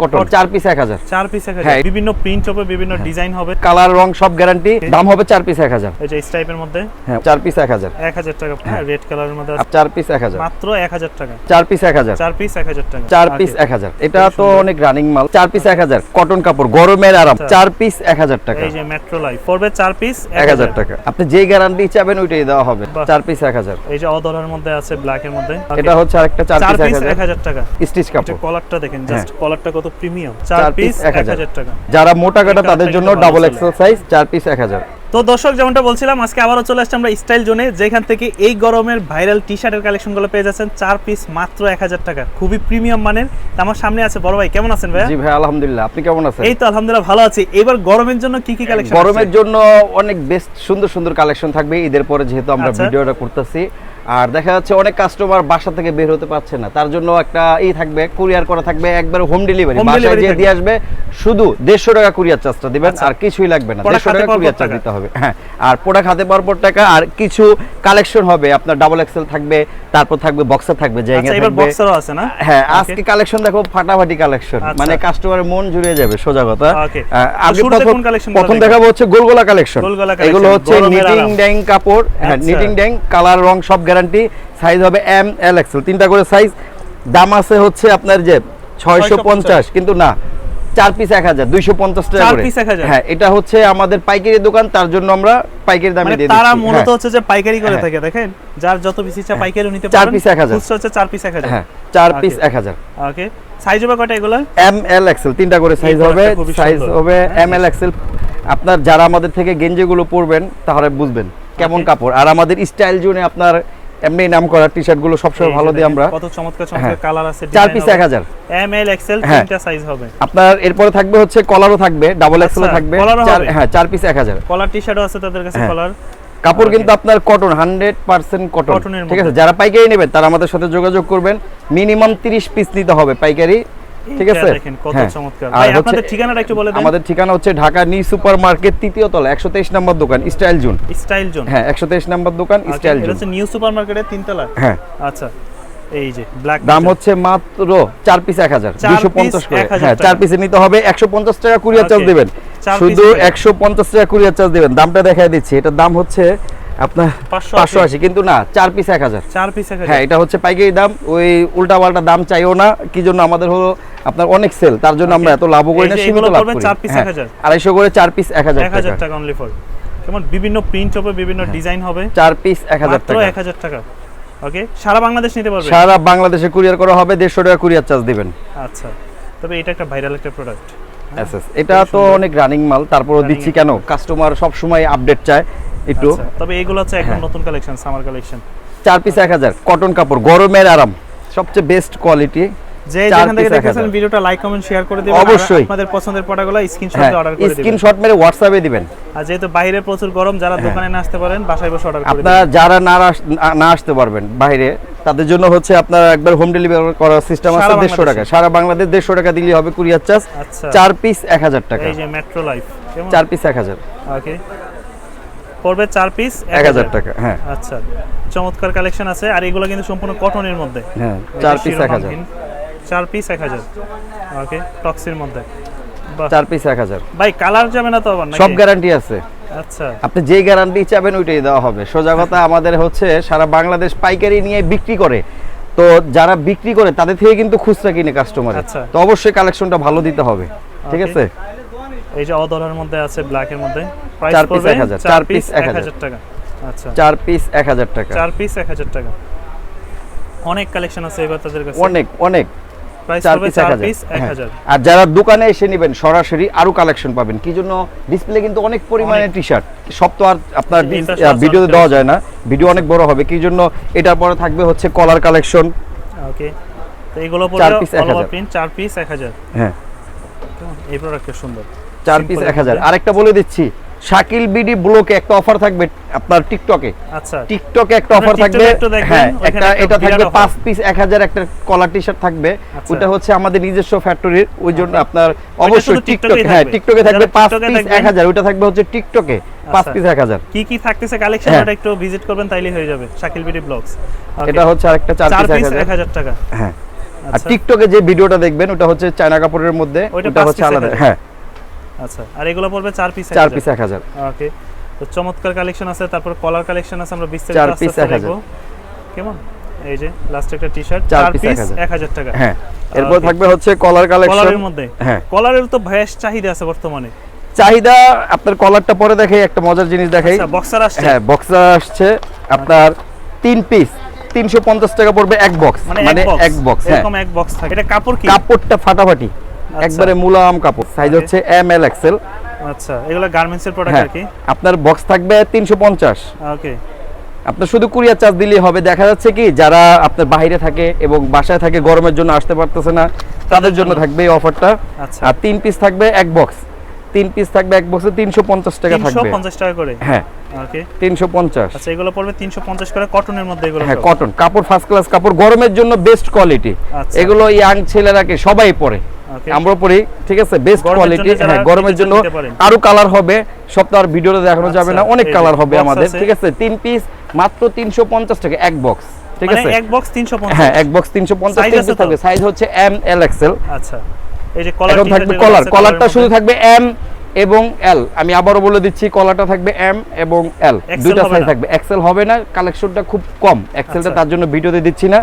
Cotton piece এক হাজার চার পিস এক হ্যাঁ। হাজার বিভিন্ন প্রিন্ট হবে বিভিন্ন ডিজাইন হবে কালার রং সব গ্যারান্টি দাম হবে চার পিস এক হাজার এই যে স্টাইপের মধ্যে হ্যাঁ চার পিস এক হাজার টাকা হ্যাঁ রেড কালারের মধ্যে আছে। পিস এক হাজার মাত্র এক হাজার টাকা চার পিস এক হাজার চার পিস এক হাজার টাকা চার পিস এক হাজার এটা তো অনেক রানিং মাল চার পিস এক হাজার কটন কাপড় গরমের আরাম আচ্ছা। চার পিস এক হাজার টাকা এই যে মেট্রো লাইফ পড়বে চার পিস এক হাজার টাকা আপনি যেই গ্যারান্টি চাবেন ওইটাই দেওয়া হবে। চার পিস এক হাজার এই যে অদলার মধ্যে আছে ব্ল্যাক এর মধ্যে এটা হচ্ছে আরেকটা চার পিস এক পিস হাজার এক হাজার টাকা স্টিচ কাপড় কলারটা দেখেন জাস্ট হ্যাঁ। কলারটা কত প্রিমিয়াম চার পিস পিস এক এক হাজার। হাজার টাকা। যারা মোটা কাটা তাদের জন্য ডাবল। এক্সেল সাইজ চার পিস এক হাজার। তো দর্শক যেমনটা বলছিলাম আজকে আবারও চলে আসছে আমরা স্টাইল জোনে যেখান থেকে এই গরমের ভাইরাল টি শার্টের কালেকশনগুলো পেয়ে যাচ্ছেন। চার পিস মাত্র এক হাজার টাকা। খুবই প্রিমিয়াম মানের। আমার সামনে আছে বড় ভাই কেমন আছেন ভাইয়া? জি ভাই আলহামদুলিল্লাহ। আপনি কেমন আছেন? এই তো আলহামদুলিল্লাহ ভালো আছি। এবার গরমের জন্য কি কি কালেকশন গরমের জন্য অনেক বেস্ট সুন্দর সুন্দর কালেকশন থাকবে। ঈদের পরে যেহেতু আমরা আচ্ছা। ভিডিওটা করতেছি। আর দেখা যাচ্ছে অনেক কাস্টমার বাসা থেকে বের হতে পারছে না। তার জন্য একটা ই থাকবে কুরিয়ার করা থাকবে একবার হোম ডেলিভারি বাসায় যে দিয়ে আসবে শুধু দেড়শো টাকা কুরিয়ার চার্জটা দিবেন আচ্ছা। আর কিছুই লাগবে না। দেড়শো টাকা কুরিয়ার চার্জ দিতে হবে। হ্যাঁ আর প্রোডাক্ট হাতে পাওয়ার পর টাকা আর কিছু কালেকশন হবে। আপনার ডাবল এক্সেল থাকবে তারপর থাকবে বক্সার থাকবে জায়গা আচ্ছা এবার থাকবে। বক্সারও আছে না? হ্যাঁ আজকে কালেকশন দেখো ফাটাফাটি কালেকশন আচ্ছা। মানে কাস্টমারের মন জুড়ে যাবে সোজা কথা. আগে প্রথম প্রথম দেখব? হচ্ছে গোলগোলা কালেকশন গোলগোলা এগুলো হচ্ছে নিটিং ড্যাং কাপড়। হ্যাঁ আচ্ছা। নিটিং ড্যাং কালার রং সব গ্যারান্টি সাইজ হবে এম এল এক্সেল তিনটা করে সাইজ দাম আছে হচ্ছে আপনার যে ছয়শো পঞ্চাশ। কিন্তু না চার পিস এক হাজার দুইশো পঞ্চাশ টাকা হ্যাঁ এটা হচ্ছে আমাদের পাইকারি দোকান তার জন্য আমরা পাইকারি দামে মানে দিয়ে তারা মূলত হ্যাঁ। হচ্ছে যে পাইকারি করে হ্যাঁ। থাকে দেখেন? যার যত বেশি ইচ্ছা পাইকারি নিতে চার piece 1000 খুচরা হচ্ছে চার পিস এক হাজার। হ্যাঁ চার পিস এক হাজার। ওকে সাইজ হবে কয়টা এগুলো? এম এল এক্সেল তিনটা করে সাইজ হবে। সাইজ হবে এম এল এক্সেল আপনার যারা আমাদের থেকে গেঞ্জিগুলো পরবেন তাহলে বুঝবেন কেমন কাপড়। আর আমাদের স্টাইল জোনে আপনার এমনি নাম করা টি শার্টগুলো সবসময় ভালো দিই আমরা। কত চমৎকার চমৎকার হ্যাঁ। কালার আছে চার পিস এক হাজার। এম এল এক্সেল হ্যাঁ। তিনটা সাইজ হবে। আপনার এরপরে থাকবে হচ্ছে কলারও থাকবে ডাবল এক্সেল আচ্ছা, থাকবে। চার হ্যাঁ চার পিস এক হাজার। কলার টি শার্টও আছে তাদের কাছে হ্যাঁ। কলার কাপড় কিন্তু আপনার কটন হান্ড্রেড পার্সেন্ট কটন ঠিক আছে? যারা পাইকারি নেবেন তারা আমাদের সাথে যোগাযোগ করবেন। মিনিমাম তিরিশ পিস নিতে হবে পাইকারি। ঠিক আছে? দেখেন কত হ্যাঁ। চমৎকার। ভাই আপনাদের ঠিকানাটা একটু বলে দেন। আমাদের ঠিকানা হচ্ছে ঢাকা নিউ সুপার মার্কেট তৃতীয় তলা একশো তেইশ নম্বর দোকান স্টাইল জোন। Style zone. হ্যাঁ একশো তেইশ নম্বর দোকান স্টাইল এটা হচ্ছে নিউ সুপার মার্কেটের তিনতলা হ্যাঁ। আচ্ছা এই যে ব্ল্যাক দাম হচ্ছে মাত্র চার পিস এক হাজার চার দুশো piece পঞ্চাশ করে। হ্যাঁ টাকা। চার পিসে নিতে হবে একশো পঞ্চাশ টাকা কুরিয়ার চার্জ. দেবেন। শুধু piece এ- একশো পঞ্চাশ টাকা কুরিয়ার চার্জ দেবেন। দামটা দেখাই দিচ্ছি। এটার দাম হচ্ছে আপনার 580 পাঁচশো আশি কিন্তু না চার পিস এক হাজার। চার পিস এক হ্যাঁ এটা হচ্ছে পাইকারি দাম ওই উল্টা পাল্টা দাম চাইও না কি জন্য আমাদের হলো আপনার অনেক সেল তার জন্য আমরা এত লাভও করি না সীমিত লাভ করি। হ্যাঁ, 1000 আড়াইশো করে চার পিস এক হাজার এক টাকা। অনলি ফর যেমন বিভিন্ন প্রিন্ট হবে বিভিন্ন ডিজাইন হবে। চার পিস এক হাজার টাকা। এক হাজার টাকা। ওকে সারা বাংলাদেশ নিতে পারবে? সারা বাংলাদেশে কুরিয়ার করা হবে দেড়শো টাকা কুরিয়ার চার্জ দিবেন। আচ্ছা। তবে এটা একটা ভাইরাল একটা প্রোডাক্ট এস। এটা তো অনেক রানিং মাল তারপরও দিচ্ছি কেন? কাস্টমার সব সময় আপডেট চায়। একটু। আচ্ছা, তবে এগুলো হচ্ছে একদম হ্যাঁ। নতুন কালেকশন সামার কালেকশন চার পিস এক হাজার কটন কাপড় গরমের আরাম সবচেয়ে বেস্ট কোয়ালিটি যে যেখান থেকে দেখেছেন ভিডিওটা লাইক কমেন্ট শেয়ার করে দিবেন অবশ্যই। আপনাদের পছন্দের প্রোডাক্টগুলো স্ক্রিনশট হ্যাঁ দিয়ে অর্ডার করে দিবেন। স্ক্রিনশট মেরে হোয়াটসঅ্যাপে দিবেন। আর যেহেতু বাইরে প্রচুর গরম যারা দোকানে না আসতে পারেন বাসায় বসে অর্ডার করে আপনারা যারা না না- আসতে পারবেন বাইরে তাদের জন্য হচ্ছে আপনার একবার হোম ডেলিভারি করার সিস্টেম আছে সারা দেড়শো টাকা। সারা বাংলাদেশ দেড়শো টাকা দিলে হবে কুরিয়ার চার্জ আচ্ছা। চার পিস এক হাজার টাকা। এই যে মেট্রো লাইফ চার পিস এক হাজার। ওকে পড়বে চার পিস এক হাজার টাকা হ্যাঁ। আচ্ছা চমৎকার কালেকশন আছে। আর এগুলো কিন্তু সম্পূর্ণ কটনের মধ্যে। হ্যাঁ চার পিস এক হাজার। চার পিস এক হাজার। ওকে টক্সির মধ্যে। চার পিস এক হাজার। ভাই কালার যাবে না তো আবার সব গ্যারান্টি আছে। আচ্ছা। আপনি যে গ্যারান্টি চাবেন ওইটাই দেওয়া হবে। সোজা কথা আমাদের হচ্ছে সারা বাংলাদেশ পাইকারি নিয়ে বিক্রি করে। তো যারা বিক্রি করে তাদের থেকে কিন্তু খুচরা কিনে কাস্টমার আচ্ছা। তো অবশ্যই কালেকশনটা ভালো দিতে হবে। ঠিক আছে? এই যে অদলার মধ্যে আছে ব্ল্যাক এর মধ্যে প্রাইস পড়বে 1000, পিস piece 1000 1000 টাকা। আচ্ছা। পিস এক হাজার টাকা। চার পিস 1000 টাকা। অনেক কালেকশন আছে এবার তাদের কাছে। অনেক অনেক। হ্যাঁ। 1000 আর যারা দোকানে এসে নেবেন সরাসরি আরও কালেকশন পাবেন। কি জন্য? ডিসপ্লে কিন্তু অনেক পরিমাণে। টি শার্ট সব তো আর আপনার ভিডিওতে দেওয়া যায় না। ভিডিও অনেক বড় হবে। কি জন্য? এটার পরে থাকবে হচ্ছে কলার কালেকশন ওকে তো এগুলো চার পড়বে piece অল ওভার প্রিন্ট চার পিস 1000 হ্যাঁ। এই প্রোডাক্টটা সুন্দর। চার পিস এক হাজার। আরেকটা বলে দিচ্ছি শাকিল বিডি ব্লকে একটা অফার থাকবে আপনার টিকটকে আচ্ছা। টিকটকে একটা অফার থাকবে হ্যাঁ একটা এটা থাকবে পিস এক হাজার একটা কলার টি শার্ট থাকবে। আচ্ছা। ওইটা হচ্ছে আমাদের নিজস্ব ফ্যাক্টরির ওই জন্য আপনার অবশ্যই শুধু হ্যাঁ টিকটকে থাকবে পিস দেখবেন- এক হাজার ওইটা থাকবে হচ্ছে টিকটকে আচ্ছা। পিস এক হাজার। কি কি থাকতেছে কালেকশন হ্যাঁ। ওটা একটু ভিজিট করবেন হয়ে যাবে। শাকিল বিডি ব্লগস এটা হচ্ছে আরেকটা পিস এক হাজার। 1000 টাকা। হ্যাঁ। আর আচ্ছা। টিকটকে যে ভিডিওটা দেখবেন ওটা হচ্ছে চায়না কাপড়ের মধ্যে ওটা হচ্ছে আলাদা। হ্যাঁ। আচ্ছা আর এগুলো পড়বে চার পিস চার পিস এক হাজার। ওকে তো চমৎকার কালেকশন আছে তারপর কলার কালেকশন আছে আমরা বিস্তারিত চার আস্তে piece 1000 কেমন? এই যে লাস্ট একটা টি শার্ট চার চার পিস 1000 টাকা। হ্যাঁ এরপর থাকবে হচ্ছে কলার কালেকশন কলারের মধ্যে। হ্যাঁ। কলারের তো ভয়েস চাহিদা আছে বর্তমানে। চাহিদা আপনার কলারটা পরে দেখাই একটা মজার জিনিস দেখাই। আচ্ছা বক্সার আসছে। হ্যাঁ বক্সার আসছে। আপনার তিন পিস তিনশো পঞ্চাশ টাকা পড়বে এক বক্স মানে মানে এক বক্স বক্স হ্যাঁ। এরকম এক বক্স থাকে। এটা কাপড় কি? কাপড়টা ফাটাফাটি। একবারে মুলাম কাপড়। সাইজ হচ্ছে এম এল এক্সেল আচ্ছা এগুলো গার্মেন্টস এর প্রোডাক্ট হ্যাঁ আর কি? আপনার বক্স থাকবে তিনশো পঞ্চাশ। ওকে আপনার শুধু কুরিয়ার চার্জ দিলেই হবে। দেখা যাচ্ছে কি যারা আপনার বাইরে থাকে এবং বাসায় থাকে গরমের জন্য আসতে পারতেছে না তাদের জন্য থাকবে এই অফারটা আচ্ছা। আর তিন পিস থাকবে এক বক্স তিন পিস থাকবে এক বক্সে তিনশো পঞ্চাশ টাকা থাকবে। পঞ্চাশ টাকা করে? হ্যাঁ। ওকে তিনশো পঞ্চাশ। আচ্ছা এগুলো পড়বে তিনশো পঞ্চাশ করে কটনের মধ্যে এগুলো হ্যাঁ কটন কাপড় ফার্স্ট ক্লাস কাপড় গরমের জন্য বেস্ট কোয়ালিটি আচ্ছা। এগুলো ইয়াং ছেলেরাকে সবাই পরে. আমরা পরি ঠিক আছে? বেস্ট কোয়ালিটি হ্যাঁ গরমের জন্য। আরও কালার হবে। সব তো আর ভিডিওতে দেখানো যাবে না। আচ্ছা, অনেক কালার হবে আমাদের ঠিক আছে? তিন পিস মাত্র তিনশো পঞ্চাশ টাকা এক বক্স ঠিক মানে আছে? এক বক্স তিনশো পঞ্চাশ। হ্যাঁ এক বক্স তিনশো পঞ্চাশ Size থাকবে। সাইজ হচ্ছে এম এল এক্সেল আচ্ছা। এই যে কলার থাকবে কলার কলারটা শুধু থাকবে এম এবং এল আমি আবারও বলে দিচ্ছি কলাটা থাকবে এম এবং এল দুইটা সাইজ থাকবে। এক্সেল হবে না কালেকশনটা খুব কম। এক্সেলটা আচ্ছা। তার জন্য ভিডিওতে দিচ্ছি না।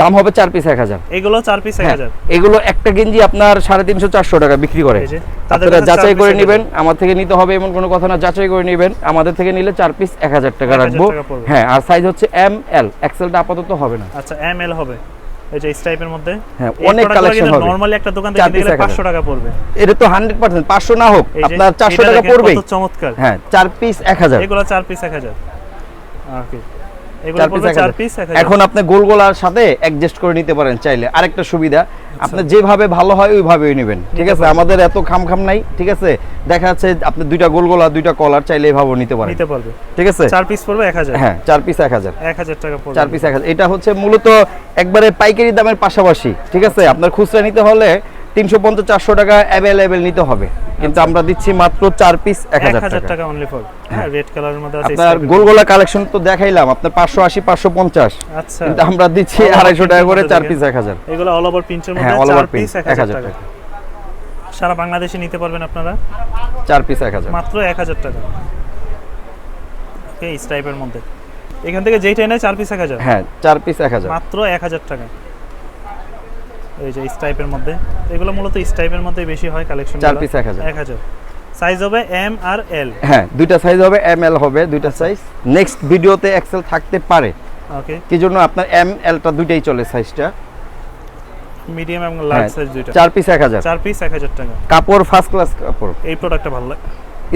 দাম হবে চার পিস এক হাজার। এগুলো চার পিস এক হ্যাঁ, হাজার। এগুলো একটা গেঞ্জি আপনার সাড়ে তিনশো চারশো টাকা বিক্রি করে। আপনারা যাচাই করে নেবেন। আমার থেকে নিতে হবে এমন কোনো কথা না যাচাই করে নেবেন। আমাদের থেকে নিলে চার পিস এক হাজার টাকা রাখব। হ্যাঁ আর সাইজ হচ্ছে এম এল এক্সেলটা আপাতত হবে না। আচ্ছা এম এল হবে। এই যে টাইপের মধ্যে? হ্যাঁ, অনেক কালেকশন হবে। নরমালি একটা দোকান থেকে এক পাঁচশো টাকা পড়বে। এটা তো হান্ড্রেড পার্সেন্ট পাঁচশো না হোক আপনার চারশো এটা টাকা পড়বে কত চমৎকার। হ্যাঁ চার পিস এক হাজার। এগুলো চার পিস এক হাজার। ওকে এখন আপনি গোল গোলার সাথে অ্যাডজাস্ট করে নিতে পারেন চাইলে। আরেকটা সুবিধা আচ্ছা। আপনি যেভাবে ভালো হয় ওইভাবেই নেবেন ঠিক আছে? আমাদের এত খাম খাম নাই ঠিক আছে? দেখা যাচ্ছে আপনি দুইটা গোল গোলা দুইটা কলার চাইলে এভাবে নিতে পারেন। নিতে পারবে। ঠিক আছে? চার পিস পড়বে এক হাজার। হ্যাঁ চার পিস এক হাজার। এক হাজার টাকা পড়বে। চার পিস এক হাজার। এটা হচ্ছে মূলত একবারে পাইকারি দামের পাশাপাশি ঠিক আছে। আপনার খুচরা নিতে হলে তিনশো পঞ্চাশ চারশো টাকা অ্যাভেলেবেল নিতে হবে। কিন্তু আমরা দিচ্ছি মাত্র চার পিস এক হাজার টাকা। অনলি ফর রেড কালারের মধ্যে আছে আপনার। গোলগোলা কালেকশন তো দেখাইলাম আপনার পাঁচশো আশি পাঁচশো পঞ্চাশ। আচ্ছা। কিন্তু আমরা দিচ্ছি আড়াইশো টাকা করে চার পিস এক হাজার। এগুলো অল ওভার প্রিন্টের মধ্যে অল ওভার পিস এক হাজার টাকা। সারা বাংলাদেশে নিতে পারবেন আপনারা? চার পিস এক হাজার। মাত্র এক হাজার টাকা। এই স্টাইপের মধ্যে। এখান থেকে যেইটা নেয় চার পিস এক হাজার। হ্যাঁ চার পিস এক হাজার। মাত্র এক হাজার টাকা। এই যে স্টাইপের মধ্যে। এগুলো মূলত স্টাইপের মধ্যে বেশি হয় কালেকশন চার piece 1000 এক হাজার। সাইজ হবে এম আর এল হ্যাঁ দুইটা সাইজ হবে এম এল হবে দুইটা সাইজ নেক্সট ভিডিওতে এক্সেল থাকতে পারে। ওকে কি জন্য আপনার এম এলটা দুইটাই চলে সাইজটা মিডিয়াম এবং লার্জ হ্যাঁ, সাইজ দুইটা। চার পিস এক হাজার। চার পিস এক হাজার টাকা। কাপড় ফার্স্ট ক্লাস কাপড়। এই প্রোডাক্টটা ভালো লাগে।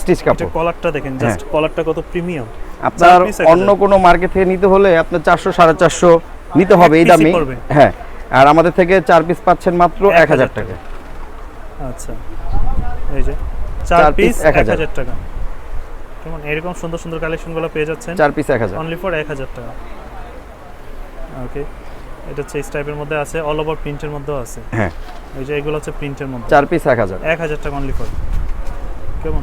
স্টিচ এটা কাপড়। কলারটা দেখেন জাস্ট কলারটা কত প্রিমিয়াম আপনার অন্য কোনো মার্কেট থেকে নিতে হলে আপনার চারশো সাড়ে চারশো নিতে হবে এই দামে। হ্যাঁ। আর আমাদের থেকে চার পিস পাচ্ছেন মাত্র এক হাজার হাজার টাকা। আচ্ছা। এই যে চার পিস এক হাজার। টাকা। কেমন? এরকম সুন্দর সুন্দর কালেকশনগুলো পেয়ে যাচ্ছেন? চার পিস এক হাজার। অনলি ফর এক হাজার টাকা। ওকে এটা হচ্ছে স্টাইপের মধ্যে আছে অল ওভার প্রিন্টের মধ্যেও আছে। হ্যাঁ। এই যে এগুলো হচ্ছে প্রিন্টের মধ্যে। চার পিস এক হাজার। এক হাজার টাকা অনলি ফর কেমন?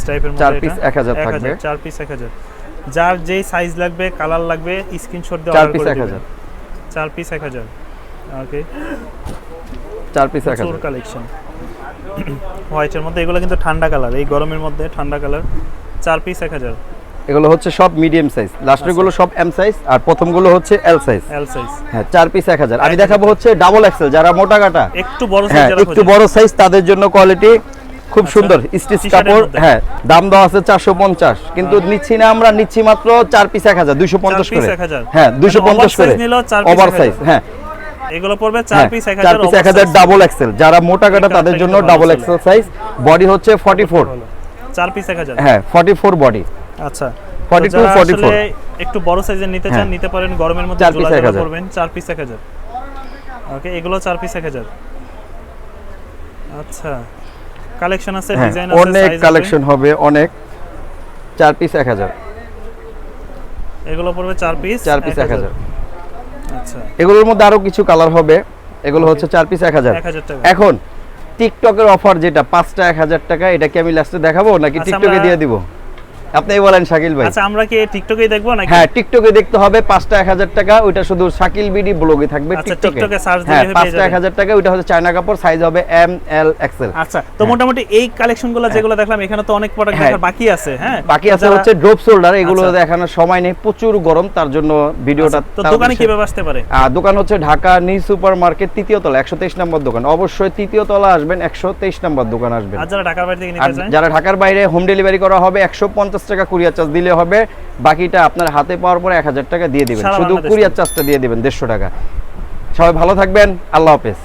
স্টাইপের মধ্যে চার 1000 এক থাকবে। চার পিস এক হাজার। যার যেই সাইজ লাগবে কালার লাগবে স্ক্রিনশট দিয়ে অর্ডার পিস করে এক দিবেন। হাজার। চার পিস এক হাজার। ওকে চার পিস এক হাজার। কালেকশন হোয়াইটের মধ্যে এগুলো কিন্তু ঠান্ডা কালার এই গরমের মধ্যে ঠান্ডা কালার চার পিস এক হাজার। এগুলো হচ্ছে সব মিডিয়াম সাইজ লাস্টেরগুলো সব এম সাইজ আর প্রথমগুলো হচ্ছে এল সাইজ এল সাইজ হ্যাঁ চার পিস এক হাজার। আমি দেখাবো হচ্ছে ডাবল এক্সেল যারা মোটা কাটা। একটু বড় হ্যাঁ সাইজ একটু বড় সাইজ তাদের জন্য কোয়ালিটি খুব আচ্ছা, সুন্দর। স্টিচ কাপড় হ্যাঁ দাম দেওয়া আছে চারশো পঞ্চাশ। কিন্তু নিচ্ছি না আমরা নিচ্ছি মাত্র চার পিস এক হাজার দুইশো পঞ্চাশ করে। 1000 হ্যাঁ দুইশো মানে পঞ্চাশ করে। ওভার সাইজ হ্যাঁ। এগুলো পড়বে চার হ্যাঁ, পিস এক চার হাজার পিস এক হাজার ডাবল এক্সেল যারা মোটা কাটা তাদের জন্য ডাবল এক্সেল সাইজ বডি হচ্ছে ফর্টি ফোর চার পিস এক হাজার। হ্যাঁ ফর্টি ফোর বডি আচ্ছা। 42, তো 44 একটু বড় সাইজের নিতে চান হ্যাঁ। নিতে পারেন গরমের মধ্যে জোড়া 1000 করবেন পিস ওকে এগুলো চার পিস এক হাজার। আচ্ছা। কালেকশন আছে হ্যাঁ ডিজাইন আছে অনেক কালেকশন হবে অনেক। চার পিস এক হাজার। এগুলো পড়বে চার পিস চার পিস এক হাজার। আচ্ছা। এগুলোর মধ্যে আরও কিছু কালার হবে। এগুলো হচ্ছে চার পিস এক হাজার। এক হাজার টাকা। এখন টিকটকের অফার যেটা পাঁচটা এক হাজার টাকা এটা কি আমি লাস্টে দেখাবো নাকি আচ্ছা, টিকটকে দিয়ে দিব? আপনি বলেন শাকিল ভাই। আচ্ছা আমরা কি টিকটকেই দেখব নাকি? হ্যাঁ টিকটকে দেখতে হবে পাঁচটা এক হাজার টাকা ওইটা শুধু শাকিল বিডি ব্লগে থাকবে আচ্ছা, টিকটকে। টিকটকে search দিলে হ্যাঁ পেয়ে পাঁচটা যাবেন। এক হাজার টাকা ওইটা হচ্ছে চায়না কাপড় সাইজ হবে এম এল এক্সেল আচ্ছা তো মোটামুটি এই কালেকশনগুলো যেগুলো দেখলাম এখানে তো অনেক প্রোডাক্ট হ্যাঁ। দেখার বাকি আছে হ্যাঁ? বাকি আছে হচ্ছে ড্রপ শোল্ডার এগুলো আচ্ছা। দেখানোর সময় নেই প্রচুর গরম তার জন্য ভিডিওটা আচ্ছা, তো দোকানে কীভাবে আসতে পারে? দোকান হচ্ছে ঢাকা নিউ সুপার মার্কেট তৃতীয় তলা একশো তেইশ নম্বর দোকান। অবশ্যই তৃতীয় তলা আসবেন একশো তেইশ নম্বর দোকান আসবেন। আর যারা ঢাকার বাইরে থেকে নিতে চায়? যারা ঢাকার বাইরে হোম ডেলিভারি করা হবে একশো পঞ্চাশ টাকা কুরিয়ার চার্জ দিলে হবে বাকিটা আপনার হাতে পাওয়ার পরে এক হাজার টাকা দিয়ে দেবেন। শুধু। কুরিয়ার চার্জটা দিয়ে দেবেন দেড়শো টাকা। সবাই ভালো থাকবেন আল্লাহ হাফেজ।